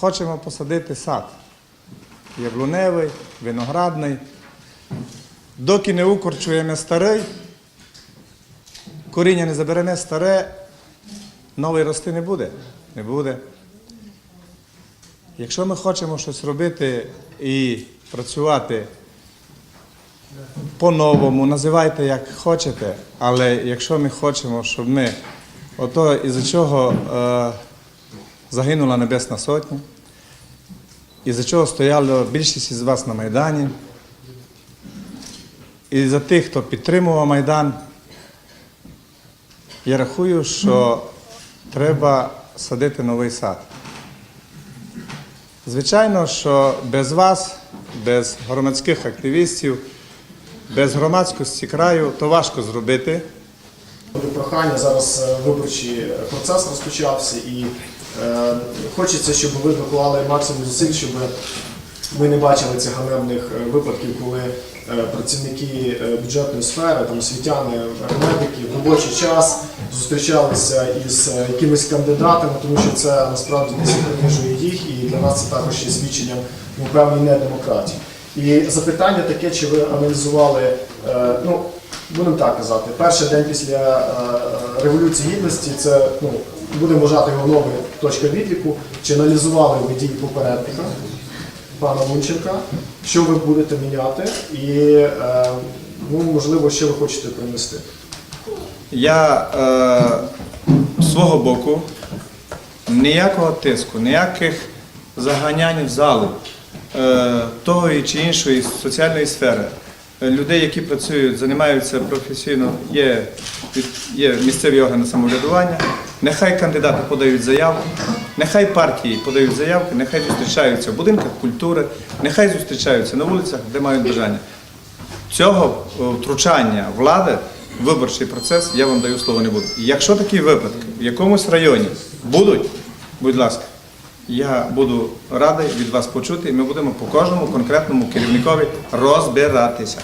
хочемо посадити сад. Яблуневий, виноградний. Доки не укорчуємо старий, коріння не заберемо старе, новий рости не буде. Не буде. Якщо ми хочемо щось робити і працювати по-новому, називайте як хочете, але якщо ми хочемо, щоб ми ото із-за чого е, загинула Небесна Сотня, із-за чого стояла більшість із вас на Майдані, і за тих, хто підтримував Майдан, я рахую, що треба садити новий сад. Звичайно, що без вас, без громадських активістів, без громадськості краю, то важко зробити. Прохання зараз е, виборчий процес розпочався, і хочеться, щоб ви доклали максимум зусиль, щоб ми не бачили цих ганебних е, випадків, коли е, працівники е, бюджетної сфери, там освітяни, медики в робочий час зустрічалися із е, якимись кандидатами, тому що це насправді десь принижує їх, і для нас це також є свідченням ну, певної недемократії. І запитання таке, чи ви аналізували, е, ну, будемо так казати, перший день після е, Революції Гідності, це, ну, будемо вважати його новою точка відліку, чи аналізували ви дії попередника, пана Лунченка, що ви будете міняти, і, е, ну, можливо, що ви хочете принести. Я е, свого боку ніякого тиску, ніяких заганянь в залу е, того чи іншої соціальної сфери. Людей, які працюють, займаються професійно, є, є місцеві органи самоврядування. Нехай кандидати подають заявки, нехай партії подають заявки, нехай зустрічаються в будинках культури, нехай зустрічаються на вулицях, де мають бажання. Цього е, втручання влади в виборчий процес я вам даю слово не буду. Якщо такі випадки в якомусь районі будуть, будь ласка, я буду радий від вас почути, і ми будемо по кожному конкретному керівникові розбиратися.